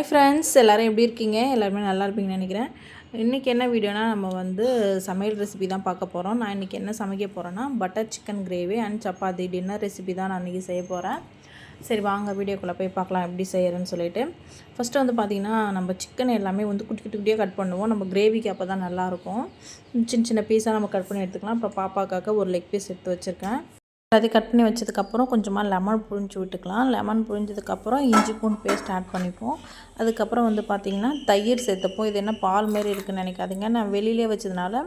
Hi friends எல்லோரும் எப்படி இருக்கீங்க? எல்லாருமே நல்லா இருப்பீங்கன்னு நினைக்கிறேன். இன்றைக்கி என்ன வீடியோனா நம்ம வந்து சமையல் ரெசிபி தான் பார்க்க போகிறோம் நான் இன்றைக்கி என்ன சமைக்க போகிறேன்னா butter chicken gravy and chapati dinner recipe தான் நான் இன்றைக்கி செய்ய போகிறேன் சரி வாங்க வீடியோக்குள்ளே போய் பார்க்கலாம் எப்படி செய்கிறேன்னு சொல்லிட்டு. ஃபஸ்ட்டு வந்து பார்த்திங்கன்னா நம்ம சிக்கன் எல்லாமே வந்து குட்டி குட்டி குட்டியாக கட் பண்ணுவோம். நம்ம கிரேவிக்கு அப்போ தான் நல்லாயிருக்கும் சின்ன சின்ன பீஸாக நம்ம கட் பண்ணி எடுத்துக்கலாம். அப்புறம் பாப்பாக்காக ஒரு லெக் பீஸ் எடுத்து வச்சுருக்கேன். எல்லாத்தையும் கட் பண்ணி வச்சதுக்கப்புறம் கொஞ்சமாக லெமன் புழிஞ்சு விட்டுக்கலாம். லெமன் புழிஞ்சதுக்கப்புறம் இஞ்சி பூண்டு பேஸ்ட் ஆட் பண்ணிப்போம். அதுக்கப்புறம் வந்து பார்த்திங்கன்னா தயிர் சேர்த்துப்போம். இது என்ன பால் மாரி இருக்குதுன்னு நினைக்காதீங்க. நான் வெளியிலே வச்சதுனால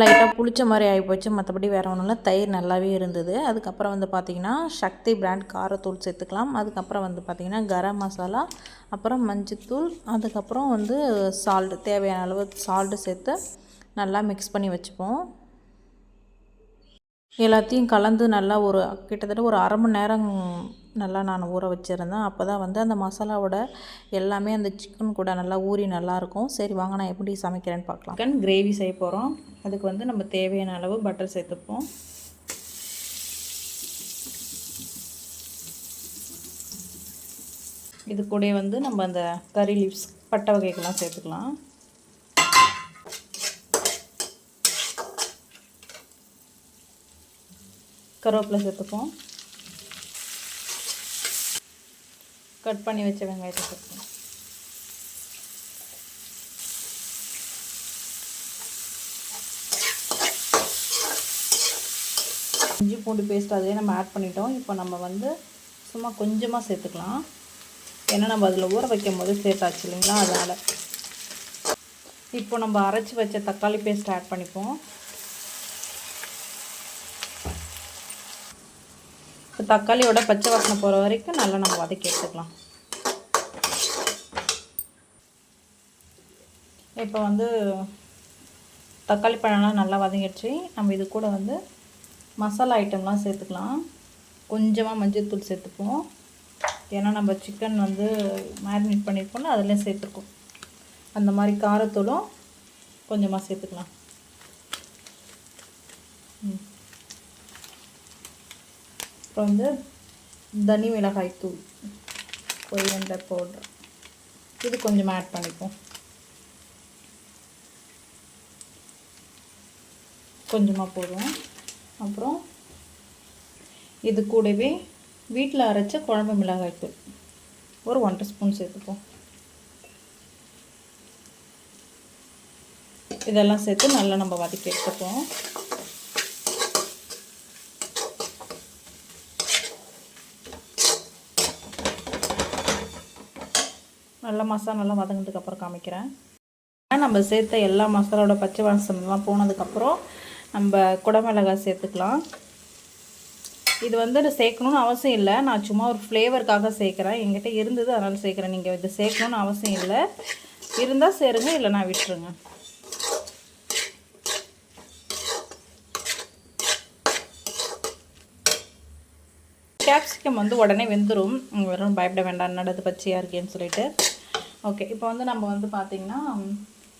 லைட்டாக புளிச்ச மாதிரி ஆகிப்போச்சு மற்றபடி வேறு ஒன்றும் இல்லை. தயிர் நல்லாவே இருந்தது. அதுக்கப்புறம் வந்து பார்த்திங்கன்னா சக்தி பிராண்ட் காரத்தூள் சேர்த்துக்கலாம். அதுக்கப்புறம் வந்து பார்த்திங்கன்னா கரம் மசாலா அப்புறம் மஞ்சத்தூள் அதுக்கப்புறம் வந்து சால்ட்டு தேவையான அளவு சால்ட்டு சேர்த்து நல்லா மிக்ஸ் பண்ணி வச்சுப்போம். எல்லாத்தையும் கலந்து நல்லா ஒரு கிட்டத்தட்ட ஒரு அரை மணி நேரம் நல்லா நான் ஊற வச்சுருந்தேன். அப்போ தான் வந்து அந்த மசாலாவோட எல்லாமே அந்த சிக்கன் கூட நல்லா ஊறி நல்லாயிருக்கும் சரி வாங்க நான் எப்படி சமைக்கிறேன்னு பார்க்கலாம். சிக்கன் கிரேவி செய்ய போகிறோம் அதுக்கு வந்து நம்ம தேவையான அளவு பட்டர் சேர்த்துப்போம். இது கூட வந்து நம்ம அந்த கறி லீவ்ஸ் பட்டை வகைகள்லாம் சேர்த்துக்கலாம். கருவேப்பிலை சேர்த்துப்போம். கட் பண்ணி வச்ச வெங்காயத்தை சேர்த்துப்போம். இஞ்சி பூண்டு பேஸ்ட் அதே நம்ம ஆட் பண்ணிட்டோம். இப்போ நம்ம வந்து சும்மா கொஞ்சமாக சேர்த்துக்கலாம். ஏன்னா நம்ம அதில் ஊற வைக்கும் போது சேர்த்தாச்சு இல்லைங்களா? அதனால். இப்போ நம்ம அரைச்சி வச்ச தக்காளி பேஸ்ட் ஆட் பண்ணிப்போம். இப்போ தக்காளியோட பச்சை வாசனை போகிற வரைக்கும் நல்லா நம்ம வதக்கி எடுத்துக்கலாம். இப்போ வந்து தக்காளி பழம்லாம் நல்லா வதங்கிடுச்சு. நம்ம இது கூட வந்து மசாலா ஐட்டம்லாம் சேர்த்துக்கலாம். கொஞ்சமாக மஞ்சள் தூள் சேர்த்துப்போம். ஏன்னா நம்ம சிக்கன் வந்து மேரினேட் பண்ணியிருக்கோம்ல அதெல்லாம் சேர்த்துருக்கோம். அந்த மாதிரி காரத்தூளும் கொஞ்சமாக சேர்த்துக்கலாம். ம். அப்புறம் வந்து தனி மிளகாய் தூள் கொரியண்டர் பவுடர். இது கொஞ்சம் ஆட் பண்ணிப்போம். கொஞ்சமாக போடுவோம். அப்புறம் இது கூடவே வீட்டில் அரைச்ச குழம்பு மிளகாய் தூள். ஒரு ஒன்றரை ஸ்பூன் சேர்த்துப்போம். இதெல்லாம் சேர்த்து நல்லா நம்ம வதக்கி எடுத்துப்போம். நல்லா மசாலா நல்லா வதங்கினதுக்கப்புறம் காமிக்கிறேன். நம்ம சேர்த்த எல்லா மசாலாவோட பச்சை வாசனெலாம் போனதுக்கப்புறம் நம்ம குடமிளகாய் சேர்த்துக்கலாம். இது வந்து சேர்க்கணுன்னு அவசியம் இல்லை. நான் சும்மா ஒரு ஃப்ளேவருக்காக சேர்க்குறேன். எங்கிட்ட இருந்தது அதனால் சேர்க்குறேன். நீங்கள் இது சேர்க்கணுன்னு அவசியம் இல்லை. இருந்தால் சேருங்க இல்லைனா விட்டுருங்க. கேப்சிகம் வந்து உடனே வெந்துடும் வெறும் பயப்பட வேண்டாம். நடது பச்சையாக இருக்கேன்னு சொல்லிட்டு. ஓகே இப்போ வந்து நம்ம வந்து பார்த்திங்கன்னா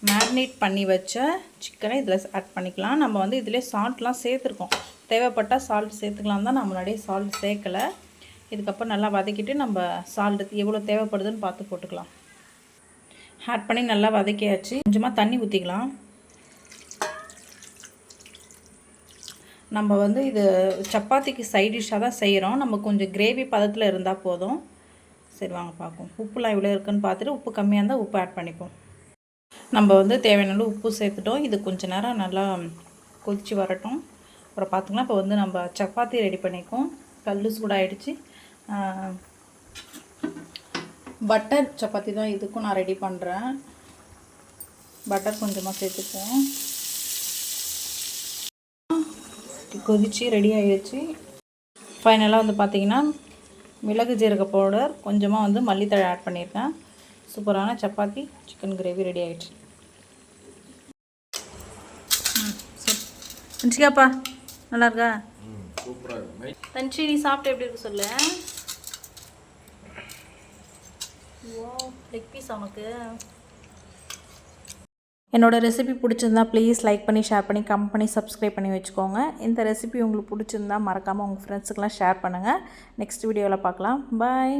மேரினேட் பண்ணி வச்ச சிக்கனை இதில் ஆட் பண்ணிக்கலாம். நம்ம வந்து இதிலே சால்ட்லாம் சேர்த்துருக்கோம். தேவைப்பட்டால் சால்ட் சேர்த்துக்கலாம் தான். நான் முன்னாடியே சால்ட் சேர்க்கலை. இதுக்கப்புறம் நல்லா வதக்கிட்டு நம்ம சால்ட் எவ்வளோ தேவைப்படுதுன்னு பார்த்து போட்டுக்கலாம். ஆட் பண்ணி நல்லா வதக்கியாச்சு. கொஞ்சமாக தண்ணி ஊற்றிக்கலாம் நம்ம வந்து இது சப்பாத்திக்கு சைட் டிஷ்ஷாக தான் செய்கிறோம் நம்ம கொஞ்சம் கிரேவி பதத்தில் இருந்தால் போதும். சரி வாங்க பார்ப்போம். உப்புலாம் இவ்வளோ இருக்குன்னு பார்த்துட்டு உப்பு கம்மியாக இருந்தால் உப்பு ஆட் பண்ணிப்போம். நம்ம வந்து தேவையான உப்பு சேர்த்துட்டோம். இது கொஞ்சம் நேரம் நல்லா கொதித்து வரட்டும். அப்புறம் பார்த்திங்கன்னா இப்போ வந்து நம்ம சப்பாத்தி ரெடி பண்ணிக்கோம் கல் சூடாகிடுச்சு பட்டர் சப்பாத்தி தான் இதுக்கும் நான் ரெடி பண்ணுறேன் பட்டர் கொஞ்சமாக சேர்த்துப்போம். கொதிச்சு ரெடி ஆகிடுச்சு ஃபைனலாக வந்து பார்த்திங்கன்னா மிளகு ஜீரக பவுடர் கொஞ்சமாக வந்து மல்லித்தழை ஆட் பண்ணியிருக்கேன். சூப்பரான சப்பாத்தி சிக்கன் கிரேவி ரெடி ஆகிடுச்சு தஞ்சிக்காப்பா நல்லா இருக்கா? தஞ்சி நீ சாப்பிட்டு எப்படி இருக்கு சொல்லு? லெக் பீஸ் அவனுக்கு என்னோடய ரெசிபி பிடிச்சிருந்தா ப்ளீஸ் லைக் பண்ணி ஷேர் பண்ணி கமெண்ட் பண்ணி சப்ஸ்கிரைப் பண்ணி வச்சுக்கோங்க. இந்த ரெசிபி உங்களுக்கு பிடிச்சிருந்தா மறக்காமல் உங்கள் ஃப்ரெண்ட்ஸுக்கெலாம் ஷேர் பண்ணுங்கள் நெக்ஸ்ட் வீடியோவில் பார்க்கலாம். பாய்